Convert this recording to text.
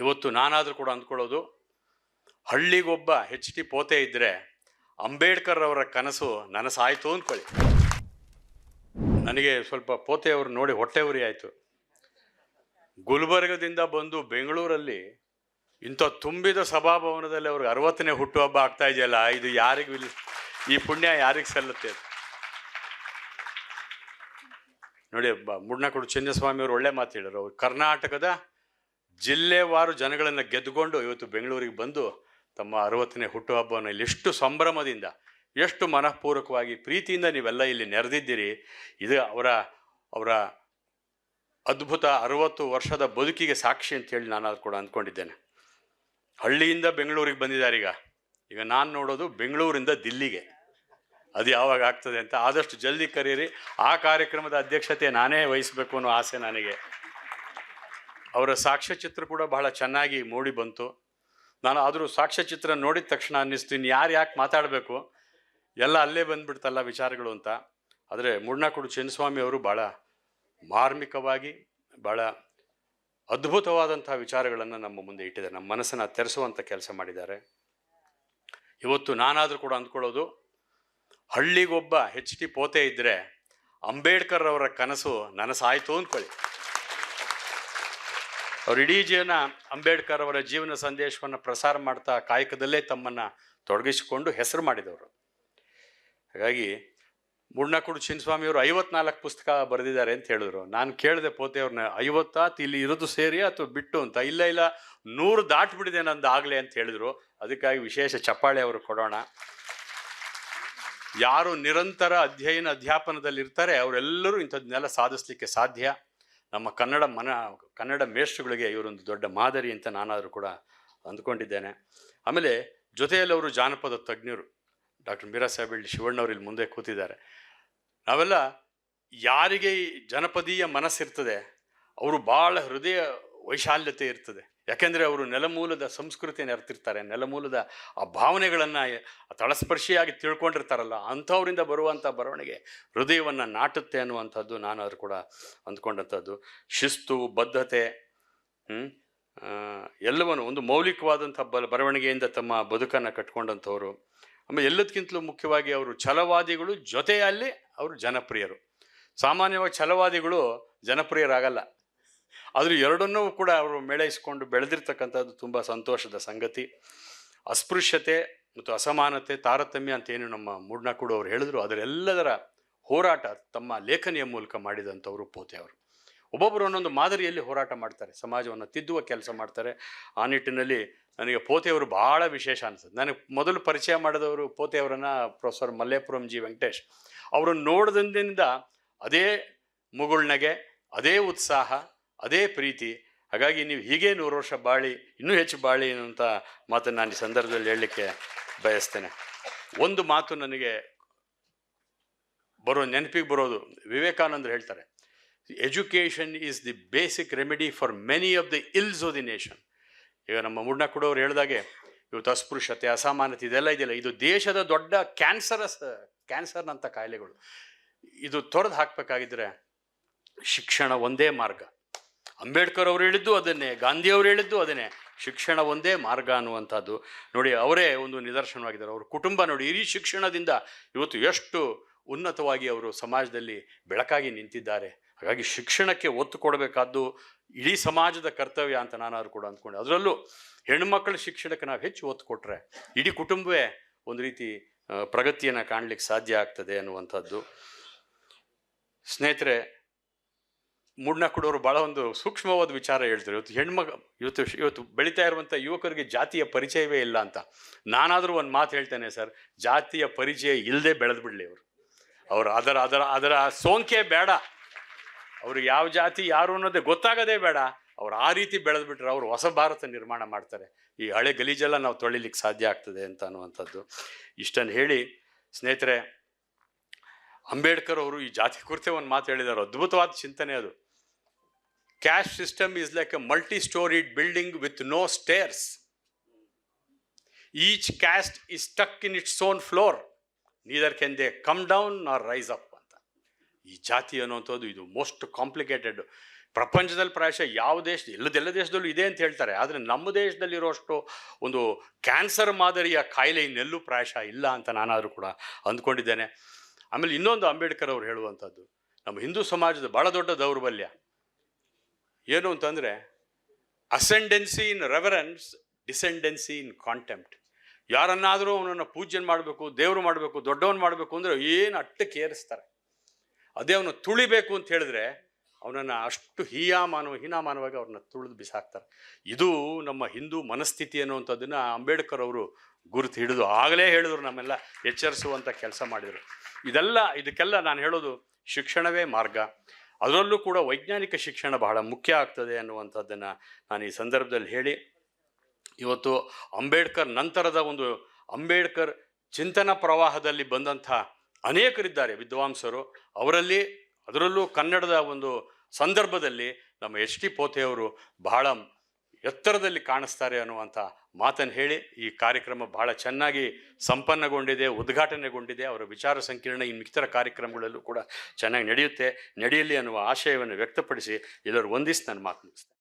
ಇವತ್ತು ನಾನಾದರೂ ಕೂಡ ಅಂದ್ಕೊಳ್ಳೋದು, ಹಳ್ಳಿಗೊಬ್ಬ ಹೆಚ್ ಟಿ ಪೋತೆ ಇದ್ದರೆ ಅಂಬೇಡ್ಕರ್ ಅವರ ಕನಸು ನನಸಾಯಿತು ಅಂದ್ಕೊಳ್ಳಿ. ನನಗೆ ಸ್ವಲ್ಪ ಪೋತೆಯವರು ನೋಡಿ ಹೊಟ್ಟೆ ಉರಿ ಆಯಿತು. ಗುಲ್ಬರ್ಗದಿಂದ ಬಂದು ಬೆಂಗಳೂರಲ್ಲಿ ಇಂಥ ತುಂಬಿದ ಸಭಾಭವನದಲ್ಲಿ ಅವ್ರಿಗೆ ಅರವತ್ತನೇ ಹುಟ್ಟುಹಬ್ಬ ಆಗ್ತಾ ಇದೆಯಲ್ಲ, ಇದು ಯಾರಿಗೂ ಈ ಪುಣ್ಯ ಯಾರಿಗೆ ಸಲ್ಲುತ್ತೆ ನೋಡಿ ಬ- ಮುಡ್ನಕೋಡು ಚಿನ್ನಸ್ವಾಮಿ ಅವರು ಒಳ್ಳೆ ಮಾತು ಹೇಳಿದ್ರು. ಅವ್ರು ಕರ್ನಾಟಕದ ಜಿಲ್ಲೆವಾರು ಜನಗಳನ್ನು ಗೆದ್ದುಕೊಂಡು ಇವತ್ತು ಬೆಂಗಳೂರಿಗೆ ಬಂದು ತಮ್ಮ ಅರವತ್ತನೇ ಹುಟ್ಟುಹಬ್ಬವನ್ನು ಇಲ್ಲಿ ಎಷ್ಟು ಸಂಭ್ರಮದಿಂದ, ಎಷ್ಟು ಮನಃಪೂರ್ವಕವಾಗಿ ಪ್ರೀತಿಯಿಂದ ನೀವೆಲ್ಲ ಇಲ್ಲಿ ನೆರೆದಿದ್ದೀರಿ. ಇದು ಅವರ ಅವರ ಅದ್ಭುತ ಅರವತ್ತು ವರ್ಷದ ಬದುಕಿಗೆ ಸಾಕ್ಷಿ ಅಂತೇಳಿ ನಾನು ಅದು ಕೂಡ ಅಂದ್ಕೊಂಡಿದ್ದೇನೆ. ಹಳ್ಳಿಯಿಂದ ಬೆಂಗಳೂರಿಗೆ ಬಂದಿದ್ದಾರೆ ಈಗ. ಈಗ ನಾನು ನೋಡೋದು ಬೆಂಗಳೂರಿಂದ ದಿಲ್ಲಿಗೆ. ಅದು ಯಾವಾಗ ಆಗ್ತದೆ ಅಂತ ಆದಷ್ಟು ಜಲ್ದಿ ಕರೀರಿ. ಆ ಕಾರ್ಯಕ್ರಮದ ಅಧ್ಯಕ್ಷತೆ ನಾನೇ ವಹಿಸಬೇಕು ಅನ್ನೋ ಆಸೆ ನನಗೆ. ಅವರ ಸಾಕ್ಷ್ಯಚಿತ್ರ ಕೂಡ ಬಹಳ ಚೆನ್ನಾಗಿ ಮೂಡಿ ಬಂತು. ನಾನು ಆದರೂ ಸಾಕ್ಷ್ಯಚಿತ್ರ ನೋಡಿದ ತಕ್ಷಣ ಅನ್ನಿಸ್ತೀನಿ, ಯಾರು ಯಾಕೆ ಮಾತಾಡಬೇಕು? ಎಲ್ಲ ಅಲ್ಲೇ ಬಂದುಬಿಡ್ತಲ್ಲ ವಿಚಾರಗಳು ಅಂತ. ಆದರೆ ಮುಡ್ನಾಕುಡು ಚಿನ್ನಸ್ವಾಮಿ ಅವರು ಭಾಳ ಮಾರ್ಮಿಕವಾಗಿ ಭಾಳ ಅದ್ಭುತವಾದಂಥ ವಿಚಾರಗಳನ್ನು ನಮ್ಮ ಮುಂದೆ ಇಟ್ಟಿದ್ದಾರೆ, ನಮ್ಮ ಮನಸ್ಸನ್ನು ತೆರೆಸುವಂಥ ಕೆಲಸ ಮಾಡಿದ್ದಾರೆ. ಇವತ್ತು ನಾನಾದರೂ ಕೂಡ ಅಂದ್ಕೊಳ್ಳೋದು, ಹಳ್ಳಿಗೊಬ್ಬ ಹೆಚ್ ಟಿ ಪೋತೆ ಇದ್ದರೆ ಅಂಬೇಡ್ಕರ್ ಅವರ ಕನಸು ನನಸಾಯಿತು ಅಂದ್ಕೊಳ್ಳಿ. ಅವ್ರ ಇಡೀ ಜೀವನ ಅಂಬೇಡ್ಕರ್ ಅವರ ಜೀವನ ಸಂದೇಶವನ್ನು ಪ್ರಸಾರ ಮಾಡ್ತಾ ಕಾಯಕದಲ್ಲೇ ತಮ್ಮನ್ನು ತೊಡಗಿಸಿಕೊಂಡು ಹೆಸರು ಮಾಡಿದವರು. ಹಾಗಾಗಿ ಮುಡ್ನಕುಡು ಚಿನ್ನಸ್ವಾಮಿಯವರು ಐವತ್ನಾಲ್ಕು ಪುಸ್ತಕ ಬರೆದಿದ್ದಾರೆ ಅಂತ ಹೇಳಿದ್ರು. ನಾನು ಕೇಳಿದೆ ಪೋತೆಯವ್ರನ್ನ ಐವತ್ತಾತ್ ಇಲ್ಲಿ ಇರೋದು ಸೇರಿ ಅಥವಾ ಬಿಟ್ಟು ಅಂತ? ಇಲ್ಲ ಇಲ್ಲ, ನೂರು ದಾಟ್ಬಿಟ್ಟಿದೆ ನಂದು ಆಗಲೇ ಅಂತ ಹೇಳಿದ್ರು. ಅದಕ್ಕಾಗಿ ವಿಶೇಷ ಚಪ್ಪಾಳೆ ಅವರು ಕೊಡೋಣ. ಯಾರು ನಿರಂತರ ಅಧ್ಯಯನ ಅಧ್ಯಾಪನದಲ್ಲಿರ್ತಾರೆ, ಅವರೆಲ್ಲರೂ ಇಂಥದ್ದನ್ನೆಲ್ಲ ಸಾಧಿಸ್ಲಿಕ್ಕೆ ಸಾಧ್ಯ. ನಮ್ಮ ಕನ್ನಡ ಮನ, ಕನ್ನಡ ಮೇಷ್ಟ್ರುಗಳಿಗೆ ಇವರೊಂದು ದೊಡ್ಡ ಮಾದರಿ ಅಂತ ನಾನಾದರೂ ಕೂಡ ಅಂದ್ಕೊಂಡಿದ್ದೇನೆ. ಆಮೇಲೆ ಜೊತೆಯಲ್ಲಿ ಅವರು ಜಾನಪದ ತಜ್ಞರು, ಡಾಕ್ಟರ್ ಮೀರಾ ಸಾಹೇಬ್ ಶಿವಣ್ಣವ್ರು ಇಲ್ಲಿ ಮುಂದೆ ಕೂತಿದ್ದಾರೆ. ನಾವೆಲ್ಲ ಯಾರಿಗೆ ಜನಪದೀಯ ಮನಸ್ಸಿರ್ತದೆ, ಅವರು ಭಾಳ ಹೃದಯ ವೈಶಾಲ್ಯತೆ ಇರ್ತದೆ. ಯಾಕೆಂದರೆ ಅವರು ನೆಲಮೂಲದ ಸಂಸ್ಕೃತಿಯನ್ನು ಅರ್ತಿರ್ತಾರೆ. ನೆಲಮೂಲದ ಆ ಭಾವನೆಗಳನ್ನು ತಳಸ್ಪರ್ಶಿಯಾಗಿ ತಿಳ್ಕೊಂಡಿರ್ತಾರಲ್ಲ, ಅಂಥವರಿಂದ ಬರುವಂಥ ಬರವಣಿಗೆ ಹೃದಯವನ್ನು ನಾಟುತ್ತೆ ಅನ್ನುವಂಥದ್ದು ನಾನು ಅದು ಕೂಡ ಅಂದ್ಕೊಂಡಂಥದ್ದು. ಶಿಸ್ತು, ಬದ್ಧತೆ? ಎಲ್ಲವನ್ನು ಒಂದು ಮೌಲಿಕವಾದಂಥ ಬ, ಬರವಣಿಗೆಯಿಂದ ತಮ್ಮ ಬದುಕನ್ನು ಕಟ್ಕೊಂಡಂಥವ್ರು. ಆಮೇಲೆ ಎಲ್ಲದಕ್ಕಿಂತಲೂ ಮುಖ್ಯವಾಗಿ ಅವರು ಛಲವಾದಿಗಳು ಜೊತೆಯಲ್ಲಿ ಅವರು ಜನಪ್ರಿಯರು. ಸಾಮಾನ್ಯವಾಗಿ ಛಲವಾದಿಗಳು ಜನಪ್ರಿಯರಾಗಲ್ಲ. ಆದರೂ ಎರಡನ್ನೂ ಕೂಡ ಅವರು ಮೇಳೈಸಿಕೊಂಡು ಬೆಳೆದಿರ್ತಕ್ಕಂಥದ್ದು ತುಂಬ ಸಂತೋಷದ ಸಂಗತಿ. ಅಸ್ಪೃಶ್ಯತೆ ಮತ್ತು ಅಸಮಾನತೆ, ತಾರತಮ್ಯ ಅಂತ ಏನು ನಮ್ಮ ಮೂಡ್ನಾಕೂಡು ಅವರು ಹೇಳಿದ್ರು. ಅದರೆಲ್ಲದರ ಹೋರಾಟ ತಮ್ಮ ಲೇಖನಿಯ ಮೂಲಕ ಮಾಡಿದಂಥವರು ಪೋತೆ ಅವರು. ಒಬ್ಬೊಬ್ಬರು ಒಂದೊಂದು ಮಾದರಿಯಲ್ಲಿ ಹೋರಾಟ ಮಾಡ್ತಾರೆ. ಸಮಾಜವನ್ನು ತಿದ್ದುವ ಕೆಲಸ ಮಾಡ್ತಾರೆ. ಆ ನಿಟ್ಟಿನಲ್ಲಿ ನನಗೆ ಪೋತೆಯವರು ಭಾಳ ವಿಶೇಷ ಅನಿಸುತ್ತೆ. ನನಗೆ ಮೊದಲು ಪರಿಚಯ ಮಾಡಿದವರು ಪೋತೆಯವರನ್ನು ಪ್ರೊಫೆಸರ್ ಮಲ್ಲೇಪುರಂ ಜಿ ವೆಂಕಟೇಶ್. ಅವರನ್ನು ನೋಡಿದಂದಿನಿಂದ ಅದೇ ಮುಗುಳ್ನಗೆ, ಅದೇ ಉತ್ಸಾಹ ಅದೇ ಪ್ರೀತಿ. ಹಾಗಾಗಿ ನೀವು ಹೀಗೆ ನೂರು ವರ್ಷ ಬಾಳಿ, ಇನ್ನೂ ಹೆಚ್ಚು ಬಾಳಿ ಅನ್ನುವಂಥ ಮಾತನ್ನು ನಾನು ಈ ಸಂದರ್ಭದಲ್ಲಿ ಹೇಳಲಿಕ್ಕೆ ಬಯಸ್ತೇನೆ. ಒಂದು ಮಾತು ನನಗೆ ಬರೋ, ನೆನಪಿಗೆ ಬರೋದು, ವಿವೇಕಾನಂದರು ಹೇಳ್ತಾರೆ education is the basic remedy for many of the ills of the nation ಈಗ ನಮ್ಮ ಮುಡ್ನಕುಡವ್ರು ಹೇಳಿದಾಗೆ ಇವತ್ತು ಅಸ್ಪೃಶ್ಯತೆ ಅಸಮಾನತೆ ಇದೆಲ್ಲ ಇದೆಯಲ್ಲ, ಇದು ದೇಶದ ದೊಡ್ಡ ಕ್ಯಾನ್ಸರಸ್ ಕ್ಯಾನ್ಸರ್ನಂಥ ಕಾಯಿಲೆಗಳು. ಇದು ತೊರೆದು ಹಾಕಬೇಕಾಗಿದ್ದರೆ ಶಿಕ್ಷಣ ಒಂದೇ ಮಾರ್ಗ. ಅಂಬೇಡ್ಕರ್ ಅವರು ಹೇಳಿದ್ದು ಅದನ್ನೇ, ಗಾಂಧಿ ಅವರು ಹೇಳಿದ್ದು ಅದನ್ನೇ. ಶಿಕ್ಷಣ ಒಂದೇ ಮಾರ್ಗ ಅನ್ನುವಂಥದ್ದು. ನೋಡಿ, ಅವರೇ ಒಂದು ನಿದರ್ಶನವಾಗಿದ್ದಾರೆ. ಅವ್ರ ಕುಟುಂಬ ನೋಡಿ, ಇಡೀ ಶಿಕ್ಷಣದಿಂದ ಇವತ್ತು ಎಷ್ಟು ಉನ್ನತವಾಗಿ ಅವರು ಸಮಾಜದಲ್ಲಿ ಬೆಳಕಾಗಿ ನಿಂತಿದ್ದಾರೆ. ಹಾಗಾಗಿ ಶಿಕ್ಷಣಕ್ಕೆ ಒತ್ತು ಕೊಡಬೇಕಾದ್ದು ಇಡೀ ಸಮಾಜದ ಕರ್ತವ್ಯ ಅಂತ ನಾನಾದ್ರು ಕೂಡ ಅಂದ್ಕೊಂಡೆ. ಅದರಲ್ಲೂ ಹೆಣ್ಮಕ್ಳ ಶಿಕ್ಷಣಕ್ಕೆ ನಾವು ಹೆಚ್ಚು ಒತ್ತು ಕೊಟ್ಟರೆ ಇಡೀ ಕುಟುಂಬವೇ ಒಂದು ರೀತಿ ಪ್ರಗತಿಯನ್ನು ಕಾಣಲಿಕ್ಕೆ ಸಾಧ್ಯ ಆಗ್ತದೆ ಅನ್ನುವಂಥದ್ದು. ಸ್ನೇಹಿತರೆ ಮೂಡ್ನಾಕುಡವರು ಭಾಳ ಒಂದು ಸೂಕ್ಷ್ಮವಾದ ವಿಚಾರ ಹೇಳ್ತಾರೆ. ಇವತ್ತು ಹೆಣ್ಮಗ, ಇವತ್ತು ಇವತ್ತು ಬೆಳೀತಾ ಇರುವಂಥ ಯುವಕರಿಗೆ ಜಾತಿಯ ಪರಿಚಯವೇ ಇಲ್ಲ ಅಂತ. ನಾನಾದರೂ ಒಂದು ಮಾತು ಹೇಳ್ತೇನೆ ಸರ್, ಜಾತಿಯ ಪರಿಚಯ ಇಲ್ಲದೆ ಬೆಳೆದು ಬಿಡಲಿ ಅವರು. ಅವರು ಅದರ ಅದರ ಅದರ ಸೋಂಕೆ ಬೇಡ. ಅವರು ಯಾವ ಜಾತಿ, ಯಾರು ಅನ್ನೋದೇ ಗೊತ್ತಾಗೋದೇ ಬೇಡ. ಅವ್ರು ಆ ರೀತಿ ಬೆಳೆದ್ಬಿಟ್ರೆ ಅವರು ಹೊಸ ಭಾರತ ನಿರ್ಮಾಣ ಮಾಡ್ತಾರೆ. ಈ ಹಳೆ ಗಲೀಜೆಲ್ಲ ನಾವು ತೊಳಿಲಿಕ್ಕೆ ಸಾಧ್ಯ ಆಗ್ತದೆ ಅಂತ ಅನ್ನುವಂಥದ್ದು. ಇಷ್ಟನ್ನು ಹೇಳಿ, ಸ್ನೇಹಿತರೆ, ಅಂಬೇಡ್ಕರ್ ಅವರು ಈ ಜಾತಿ ಕುರಿತೇ ಒಂದು ಮಾತು ಹೇಳಿದ್ದಾರೆ ಅದ್ಭುತವಾದ ಚಿಂತನೆ ಅದು. Caste system is like a multi storied building with no stairs each caste is stuck in its own floor neither can they come down or rise up ಅಂತ. ಈ ಜಾತಿ ಅನ್ನುವಂಥದ್ದು ಇದು ಮೋಸ್ಟ್ ಕಾಂಪ್ಲಿಕೇಟೆಡ್ ಪ್ರಪಂಚದಲ್ಲಿ ಪ್ರಾಯಶಃ ಯಾವ ದೇಶ ಎಲ್ಲದೆಲ್ಲ ದೇಶದಲ್ಲೂ ಇದೆ ಅಂತ ಹೇಳ್ತಾರೆ. ಆದರೆ ನಮ್ಮ ದೇಶದಲ್ಲಿರೋಷ್ಟು ಒಂದು ಕ್ಯಾನ್ಸರ್ ಮಾದರಿಯ ಕಾಯಿಲೆ ಇನ್ನೆಲ್ಲೂ ಪ್ರಾಯಶಃ ಇಲ್ಲ ಅಂತ ನಾನಾದರೂ ಕೂಡ ಅಂದ್ಕೊಂಡಿದ್ದೇನೆ. ಆಮೇಲೆ ಇನ್ನೊಂದು ಅಂಬೇಡ್ಕರ್ ಅವರು ಹೇಳುವಂಥದ್ದು, ನಮ್ಮ ಹಿಂದೂ ಸಮಾಜದ ಭಾಳ ದೊಡ್ಡ ದೌರ್ಬಲ್ಯ. ಏನು ಅಂತಂದರೆ ಅಸೆಂಡೆನ್ಸಿ ಇನ್ ರೆವರೆನ್ಸ್ ಡಿಸೆಂಡೆನ್ಸಿ ಇನ್ ಕಾಂಟೆಂಪ್ಟ್ ಯಾರನ್ನಾದರೂ ಅವನನ್ನು ಪೂಜೆ ಮಾಡಬೇಕು, ದೇವರು ಮಾಡಬೇಕು, ದೊಡ್ಡವನು ಮಾಡಬೇಕು ಅಂದರೆ ಏನು ಅಟ್ಟಕ್ಕೆ ಏರಿಸ್ತಾರೆ ಅದೇ ಅವನು ತುಳಿಬೇಕು ಅಂತ ಹೇಳಿದ್ರೆ ಅವನನ್ನು ಅಷ್ಟು ಹೀಯಾಮಾನವ, ಹೀನಾಮಾನವಾಗಿ ಅವ್ರನ್ನ ತುಳಿದು ಬಿಸಾಕ್ತಾರೆ. ಇದು ನಮ್ಮ ಹಿಂದೂ ಮನಸ್ಥಿತಿ ಅನ್ನುವಂಥದ್ದನ್ನು ಅಂಬೇಡ್ಕರ್ ಅವರು ಗುರುತು ಹಿಡಿದು ಆಗಲೇ ಹೇಳಿದ್ರು, ನಮ್ಮೆಲ್ಲ ಎಚ್ಚರಿಸುವಂಥ ಕೆಲಸ ಮಾಡಿದರು. ಇದೆಲ್ಲ, ಇದಕ್ಕೆಲ್ಲ ನಾನು ಹೇಳೋದು ಶಿಕ್ಷಣವೇ ಮಾರ್ಗ. ಅದರಲ್ಲೂ ಕೂಡ ವೈಜ್ಞಾನಿಕ ಶಿಕ್ಷಣ ಬಹಳ ಮುಖ್ಯ ಆಗ್ತದೆ ಅನ್ನುವಂಥದ್ದನ್ನು ನಾನು ಈ ಸಂದರ್ಭದಲ್ಲಿ ಹೇಳಿ, ಇವತ್ತು ಅಂಬೇಡ್ಕರ್ ನಂತರದ ಒಂದು ಅಂಬೇಡ್ಕರ್ ಚಿಂತನ ಪ್ರವಾಹದಲ್ಲಿ ಬಂದಂಥ ಅನೇಕರಿದ್ದಾರೆ ವಿದ್ವಾಂಸರು. ಅವರಲ್ಲಿ, ಅದರಲ್ಲೂ ಕನ್ನಡದ ಒಂದು ಸಂದರ್ಭದಲ್ಲಿ ನಮ್ಮ ಎಚ್ ಟಿ ಪೋತೆಯವರು ಬಹಳ ಎತ್ತರದಲ್ಲಿ ಕಾಣಿಸ್ತಾರೆ ಅನ್ನುವಂಥ ಮಾತನ್ನು ಹೇಳಿ ಈ ಕಾರ್ಯಕ್ರಮ ಬಹಳ ಚೆನ್ನಾಗಿ ಸಂಪನ್ನಗೊಂಡಿದೆ, ಉದ್ಘಾಟನೆಗೊಂಡಿದೆ. ಅವರ ವಿಚಾರ ಸಂಕಿರಣ ಇನ್ನು ಇತರ ಕಾರ್ಯಕ್ರಮಗಳಲ್ಲೂ ಕೂಡ ಚೆನ್ನಾಗಿ ನಡೆಯುತ್ತೆ. ನಡೆಯಲಿ ಅನ್ನುವ ಆಶಯವನ್ನು ವ್ಯಕ್ತಪಡಿಸಿ ಎಲ್ಲರೂ ನನ್ನ ಮಾತು ಮುಗಿಸ್ತೇನೆ.